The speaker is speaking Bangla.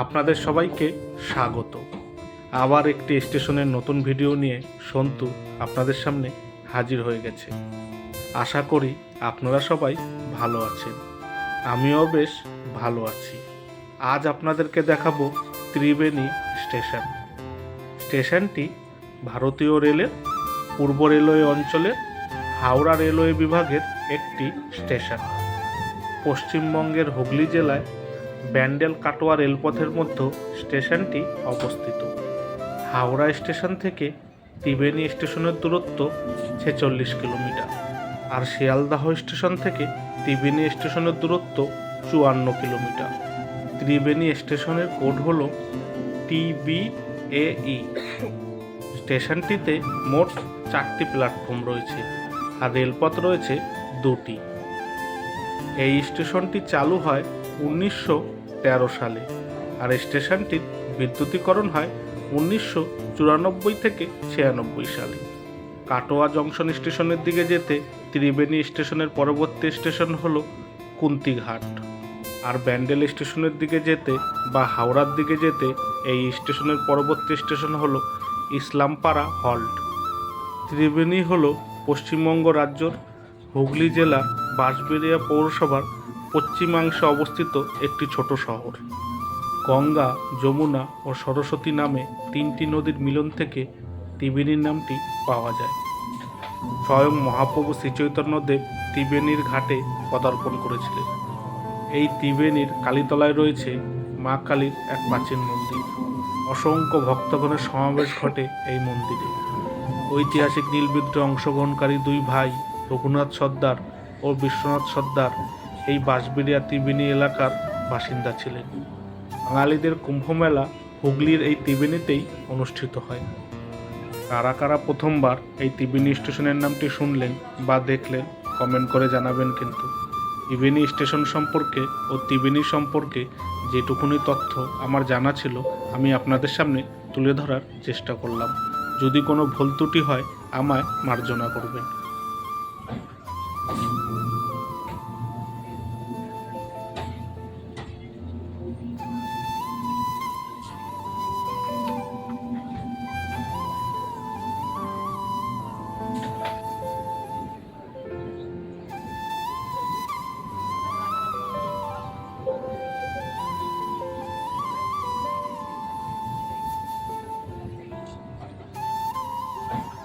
আপনাদের সবাইকে স্বাগত। আবার একটি স্টেশনের নতুন ভিডিও নিয়ে সন্তু আপনাদের সামনে হাজির হয়ে গেছে। আশা করি আপনারা সবাই ভালো আছেন। আমিও বেশ ভালো আছি। আজ আপনাদেরকে দেখাবো ত্রিবেণী স্টেশন। স্টেশনটি ভারতীয় রেলের পূর্ব রেলওয়ে অঞ্চলের হাওড়া রেলওয়ে বিভাগের একটি স্টেশন। পশ্চিমবঙ্গের হুগলি জেলায় ব্যান্ডেল কাটোয়া রেলপথের মধ্যে স্টেশনটি অবস্থিত। হাওড়া স্টেশন থেকে ত্রিবেণী স্টেশনের দূরত্ব ছেচল্লিশ কিলোমিটার আর শিয়ালদাহ স্টেশন থেকে ত্রিবেণী স্টেশনের দূরত্ব চুয়ান্ন কিলোমিটার। ত্রিবেণী স্টেশনের কোড হল টিবিএই স্টেশনটিতে মোট চারটি প্ল্যাটফর্ম রয়েছে আর রেলপথ রয়েছে দুটি। এই স্টেশনটি চালু হয় উনিশশো তেরো সালে। আর স্টেশনটির বিদ্যুতীকরণ হয় উনিশশো চুরানব্বই থেকে ছিয়ানব্বই সালে। কাটোয়া জংশন স্টেশনের দিকে যেতে ত্রিবেণী স্টেশনের পরবর্তী স্টেশন হল কুন্তিঘাট। আর ব্যান্ডেল স্টেশনের দিকে যেতে বা হাওড়ার দিকে যেতে এই স্টেশনের পরবর্তী স্টেশন হলো ইসলামপাড়া হল্ট। ত্রিবেণী হলো পশ্চিমবঙ্গ রাজ্যর হুগলি জেলা বাঁশবেড়িয়া পৌরসভার পশ্চিমাংশে অবস্থিত একটি ছোট শহর। গঙ্গা, যমুনা ও সরস্বতী নামে তিনটি নদীর মিলন থেকে ত্রিবেণীর নামটি পাওয়া যায়। স্বয়ং মহাপ্রভু শ্রীচৈতন্যদেব ত্রিবেণীর ঘাটে পদার্পণ করেছিলেন। এই ত্রিবেণীর কালীতলায় রয়েছে মা কালীর এক প্রাচীন মন্দির। অসংখ্য ভক্তগণের সমাবেশ ঘটে এই মন্দিরে। ঐতিহাসিক নীলবিদ্রোহে অংশগ্রহণকারী দুই ভাই রঘুনাথ সর্দার ও বিশ্বনাথ সর্দার এই বাঁশবেড়িয়া ত্রিবেণী এলাকার বাসিন্দা ছিলেন। বাঙালিদের কুম্ভমেলা হুগলির এই ত্রিবেণীতেই অনুষ্ঠিত হয়। কারা কারা প্রথমবার এই ত্রিবেণী স্টেশনের নামটি শুনলেন বা দেখলেন, কমেন্ট করে জানাবেন কিন্তু। ত্রিবেণী স্টেশন সম্পর্কে ও ত্রিবেণী সম্পর্কে যেটুকুনি তথ্য আমার জানা ছিল, আমি আপনাদের সামনে তুলে ধরার চেষ্টা করলাম। যদি কোনো ভুল ত্রুটি হয়, আমায় মার্জনা করবেন।